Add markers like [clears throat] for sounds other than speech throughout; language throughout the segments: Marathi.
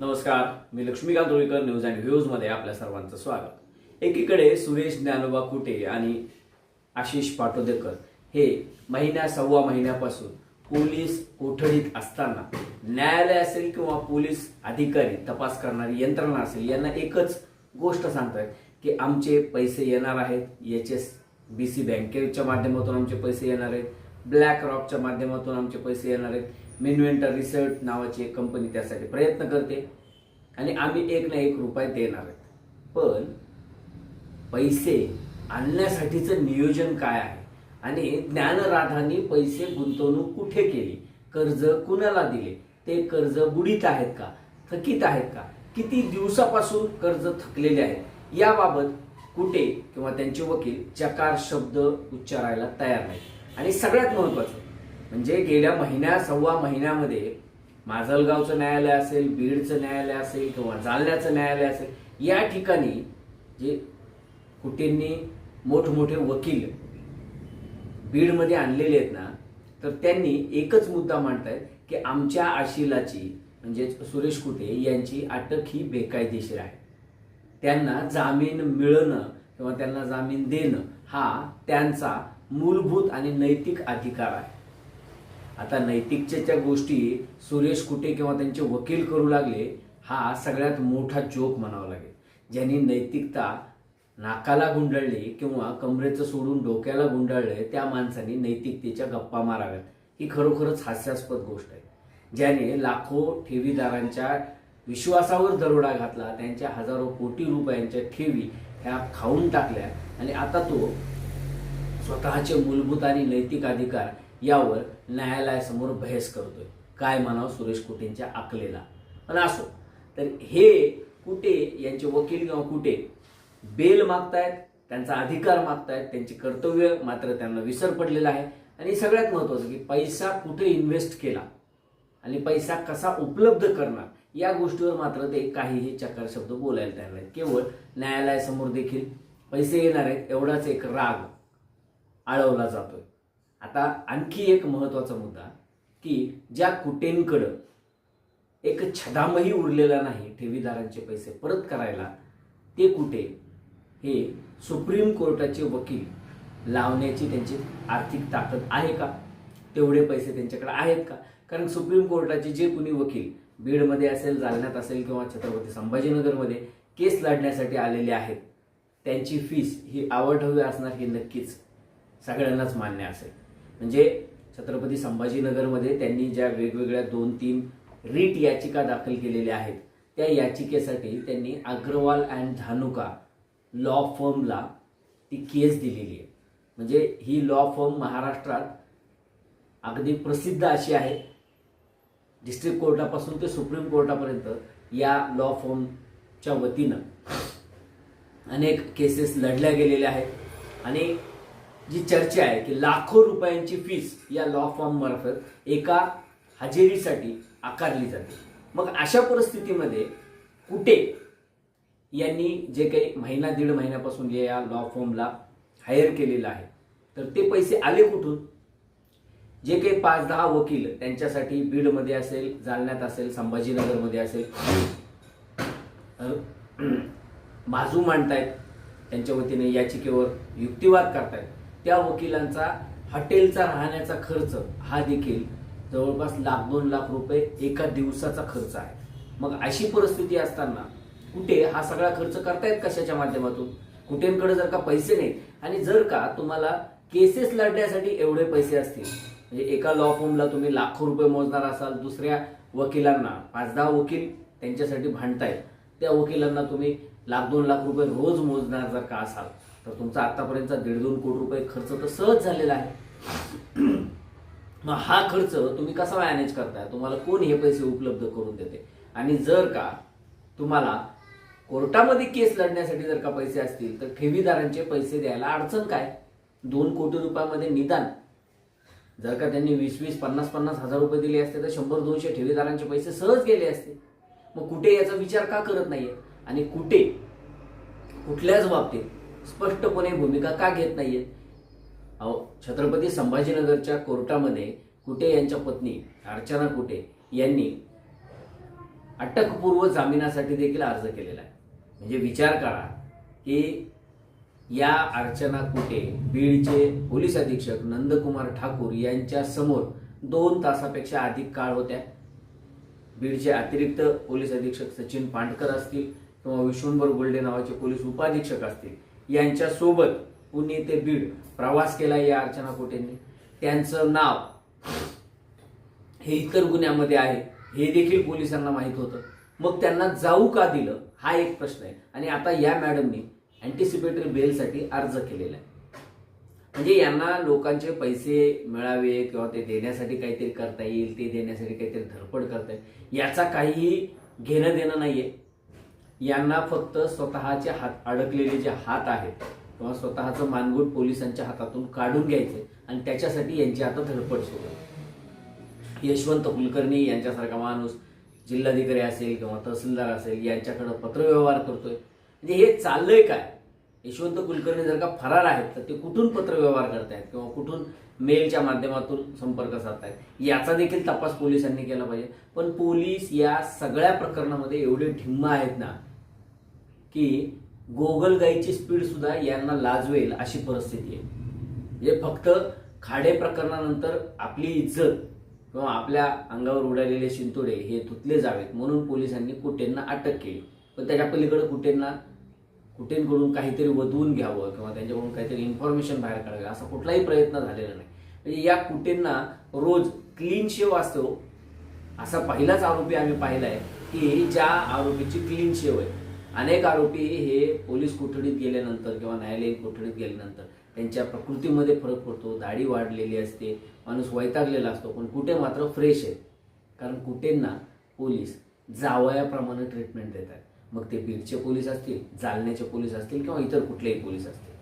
नमस्कार मी लक्ष्मीकांत रुईकर न्यूज अँड व्ह्यूजमध्ये आपल्या सर्वांचं स्वागत. एकीकडे सुरेश ज्ञानोबा कुटे आणि आशिष पाटोदेकर हे महिन्या सव्वा महिन्यापासून पोलीस कोठडीत असताना न्यायालय असेल किंवा पोलीस अधिकारी तपास करणारी यंत्रणा असेल यांना एकच गोष्ट सांगतायत की आमचे पैसे येणार आहेत. एच एस बी सी बँकेच्या माध्यमातून आमचे पैसे येणार आहेत. ब्लॅक रॉकच्या माध्यमातून आमचे पैसे येणार आहेत. मिनवेंटर रिसर्च नावाची एक कंपनी त्यासाठी प्रयत्न करते. आणि आम्ही एक ना एक रुपये देणार आहेत. पण पैसे आणण्यासाठीचं नियोजन काय आहे? आणि ज्ञानराधांनी पैसे गुंतवणूक कुठे केली? कर्ज कुणाला दिले? ते कर्ज बुडीत आहेत का? थकीत आहेत का? किती दिवसापासून कर्ज थकलेले आहेत? याबाबत कुठे किंवा त्यांचे वकील चकार शब्द उच्चारायला तयार नाही आणि सगळ्यात महत्वाचं म्हणजे गेल्या महिन्या सव्वा महिन्यामध्ये माजलगावचं न्यायालय असेल बीडचं न्यायालय असेल किंवा जालन्याचं न्यायालय असेल या ठिकाणी जे कुटेंनी मोठमोठे वकील बीडमध्ये आणलेले आहेत ना तर त्यांनी एकच मुद्दा मांडतायत की आमच्या आशिलाची म्हणजे सुरेश कुटे यांची अटक ही बेकायदेशीर आहे. त्यांना जामीन मिळणं किंवा त्यांना जामीन देणं हा त्यांचा मूलभूत आणि नैतिक अधिकार आहे. आता नैतिकतेच्या गोष्टी सुरेश कुटे किंवा त्यांचे वकील करू लागले हा सगळ्यात मोठा जोक म्हणावा लागेल. ज्यांनी नैतिकता नाकाला गुंडाळली किंवा कमरेचं सोडून डोक्याला गुंडाळलंय त्या माणसाने नैतिकतेच्या गप्पा माराव्यात. ही खरोखरच हास्यास्पद गोष्ट आहे. ज्याने लाखो ठेवीदारांच्या विश्वासावर दरोडा घातला त्यांच्या हजारो कोटी रुपयांच्या ठेवी ह्या खाऊन टाकल्या आणि आता तो स्वतःचे मूलभूत आणि नैतिक अधिकार यावर न्यायालयासमोर बहस करतोय. काय म्हणावं सुरेश कुटेंच्या आकलेला पण असो तर हे कुटे यांचे वकील किंवा कुटे बेल मागतायत त्यांचा अधिकार मागतायत त्यांचे कर्तव्य मात्र त्यांना विसर पडलेला आहे. आणि सगळ्यात महत्वाचं की पैसा कुठे इन्व्हेस्ट केला आणि पैसा कसा उपलब्ध करणार या गोष्टीवर मात्र ते काहीही चकार शब्द बोलायला तयार नाहीत. केवळ न्यायालयासमोर देखील पैसे येणार आहेत एवढाच एक राग आळवला जातोय. आता आणखी एक महत्त्वाचा मुद्दा की ज्या कुटेंकडं एक छदामही उरलेला नाही ठेवीदारांचे पैसे परत करायला ते कुठे हे सुप्रीम कोर्टाचे वकील लावण्याची त्यांची आर्थिक ताकद आहे का? तेवढे पैसे त्यांच्याकडे आहेत का? कारण सुप्रीम कोर्टाचे जे कुणी वकील बीडमध्ये असेल जालन्यात असेल किंवा छत्रपती संभाजीनगरमध्ये केस लढण्यासाठी आलेले आहेत त्यांची फीस ही आवडहवी असणार हे नक्कीच सगळ्यांनाच मान्य असेल. म्हणजे छत्रपती संभाजीनगरमध्ये त्यांनी ज्या वेगवेगळ्या दोन तीन रीट याचिका दाखल केलेल्या आहेत त्या याचिकेसाठी त्यांनी अग्रवाल अँड धानुका लॉ फर्मला ती केस दिलेली आहे. म्हणजे ही लॉ फर्म महाराष्ट्रात अगदी प्रसिद्ध अशी आहे. डिस्ट्रिक्ट कोर्टापासून ते सुप्रीम कोर्टापर्यंत या लॉ फर्मच्या वतीनं अनेक केसेस लढल्या गेलेल्या आहेत. आणि जी चर्चा आहे की लाखो रुपयांची फीस या लॉ फॉर्म मार्फत एका हजेरीसाठी आकारली जाते. मग अशा परिस्थितीमध्ये कुठे यांनी जे काही महिना दीड महिन्यापासून जे या लॉ फॉर्मला हायर केलेलं आहे तर ते पैसे आले कुठून? जे काही पाच दहा वकील त्यांच्यासाठी बीडमध्ये असेल जालन्यात असेल संभाजीनगरमध्ये असेल [clears throat] माजू बाजू मांडतायत त्यांच्या वतीने याचिकेवर युक्तिवाद करतायत. त्या वकिलांचा हॉटेलचा राहण्याचा खर्च हा देखील जवळपास लाख दोन लाख रुपये एका दिवसाचा खर्च आहे. मग अशी परिस्थिती असताना कुठे हा सगळा खर्च करतायत कशाच्या माध्यमातून? कुठेंकडे जर का पैसे नाहीत आणि जर का तुम्हाला केसेस लढण्यासाठी एवढे पैसे असतील म्हणजे एका लॉ फॉर्मला तुम्ही लाखो रुपये मोजणार असाल दुसऱ्या वकिलांना पाच दहा वकील त्यांच्यासाठी भांडतायत त्या वकिलांना तुम्ही लाख दोन लाख रुपये रोज मोजणार जर का असाल तर तुमचा आतापर्यंतचा दीड दोन कोटी रुपये खर्च तर सहज झालेला आहे. मग हा खर्च तुम्ही कसा मॅनेज करताय? तुम्हाला कोण हे पैसे उपलब्ध करून देते? आणि जर का तुम्हाला कोर्टामध्ये केस लढण्यासाठी जर का पैसे असतील तर ठेवीदारांचे पैसे द्यायला अडचण काय? दोन कोटी रुपयामध्ये निदान. जर का त्यांनी वीस वीस पन्नास पन्नास हजार रुपये दिले असते तर शंभर दोनशे ठेवीदारांचे पैसे सहज गेले असते. मग कुठे याचा विचार का करत नाहीये? आणि कुठे कुठल्याच बाबतीत स्पष्टपणे भूमिका का घेत नाहीये? अहो छत्रपती संभाजीनगरच्या कोर्टामध्ये कुटे यांच्या पत्नी अर्चना कुटे यांनी अटकपूर्व जामिनासाठी देखील अर्ज केलेला आहे. म्हणजे विचार करा की या अर्चना कुटे बीडचे पोलीस अधीक्षक नंदकुमार ठाकूर यांच्या समोर दोन तासापेक्षा अधिक काळ होत्या. बीडचे अतिरिक्त पोलीस अधीक्षक सचिन पांडकर असतील किंवा विश्वंभर गोल्डे नावाचे पोलीस उपाधीक्षक असतील यांच्यासोबत पुणे ते बीड प्रवास केला या अर्चना कोटेंनी. त्यांचं नाव हे इतर गुन्ह्यामध्ये आहे. हे देखील पोलिसांना माहीत होतं. मग त्यांना जाऊ का दिलं? हा एक प्रश्न आहे. आणि आता या मॅडमनी अँटिसिपेटरी बेलसाठी अर्ज केलेला आहे. म्हणजे यांना लोकांचे पैसे मिळावे किंवा ते देण्यासाठी काहीतरी करता येईल ते देण्यासाठी काहीतरी धडपड करता येईल याचा काहीही घेणं देणं नाहीये. यांना फक्त स्वतःचे हात अडकलेले जे हात आहेत किंवा स्वतःचं मानगुट पोलिसांच्या हातातून काढून घ्यायचे आणि त्याच्यासाठी यांची आता धडपड सुरू आहे. यशवंत कुलकर्णी यांच्यासारखा माणूस जिल्हाधिकारी असेल किंवा तहसीलदार असेल यांच्याकडं पत्रव्यवहार करतोय. म्हणजे हे चाललंय काय? यशवंत कुलकर्णी जर का फरार आहेत तर ते कुठून पत्रव्यवहार करतायत किंवा कुठून मेलच्या माध्यमातून संपर्क साधतायत? याचा देखील तपास पोलिसांनी केला पाहिजे. पण पोलीस या सगळ्या प्रकरणामध्ये एवढे ठिम्म आहेत ना की गोगलगाईची स्पीड सुद्धा यांना लाजवेल अशी परिस्थिती आहे. म्हणजे फक्त खाडे प्रकरणानंतर आपली इज्जत किंवा आपल्या अंगावर उडालेले शिंतोडे हे धुतले जावेत म्हणून पोलिसांनी कुटेंना अटक केली. पण त्याच्या पलीकडे कुटेंना कुठेकडून काहीतरी वधवून घ्यावं किंवा त्यांच्याकडून काहीतरी इन्फॉर्मेशन बाहेर काढावी असा कुठलाही प्रयत्न झालेला नाही. म्हणजे या कुटेंना रोज क्लीन शेव असतो असा पहिलाच आरोपी आम्ही पाहिला आहे की ज्या आरोपीची क्लीन शेव आहे. अनेक आरोपी हे पोलीस कोठडीत गेल्यानंतर किंवा न्यायालयीन कोठडीत गेल्यानंतर त्यांच्या प्रकृतीमध्ये फरक पडतो दाढी वाढलेली असते माणूस वैतागलेला असतो पण कुठे मात्र फ्रेश आहे कारण कुठेंना पोलीस जावयाप्रमाणे ट्रीटमेंट देतात. मग ते बीडचे पोलीस असतील जालन्याचे पोलीस असतील किंवा इतर कुठलेही पोलीस असतील.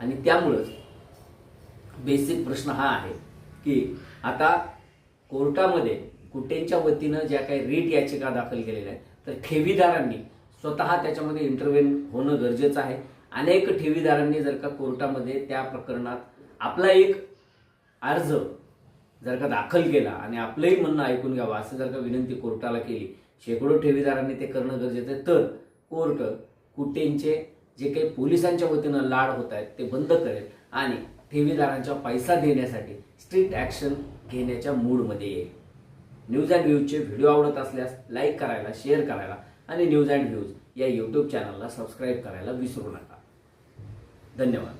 आणि त्यामुळंच बेसिक प्रश्न हा आहे की आता कोर्टामध्ये कुटेंच्या वतीनं ज्या काही रीट याचिका दाखल केलेल्या आहेत तर ठेवीदारांनी स्वतः त्याच्यामध्ये इंटरव्हेन होणं गरजेचं आहे. अनेक ठेवीदारांनी जर का कोर्टामध्ये त्या प्रकरणात आपला एक अर्ज जर का दाखल केला आणि आपलंही म्हणणं ऐकून घ्यावं असं जर का विनंती कोर्टाला केली शेकडो ठेवीदारांनी ते करणं गरजेचं आहे. तर कोर्ट कुटेंचे जे काही पोलिसांच्या वतीनं लाड होत आहेत ते बंद करेल आणि ठेवीदारांचा पैसा देण्यासाठी स्ट्रिक्ट ॲक्शन घेण्याच्या मूडमध्ये येईल. न्यूज अँड व्ह्यूजचे व्हिडिओ आवडत असल्यास लाईक करायला शेअर करायला आणि न्यूज अँड व्ह्यूज या यूट्यूब चॅनलला सबस्क्राईब करायला विसरू नका. धन्यवाद.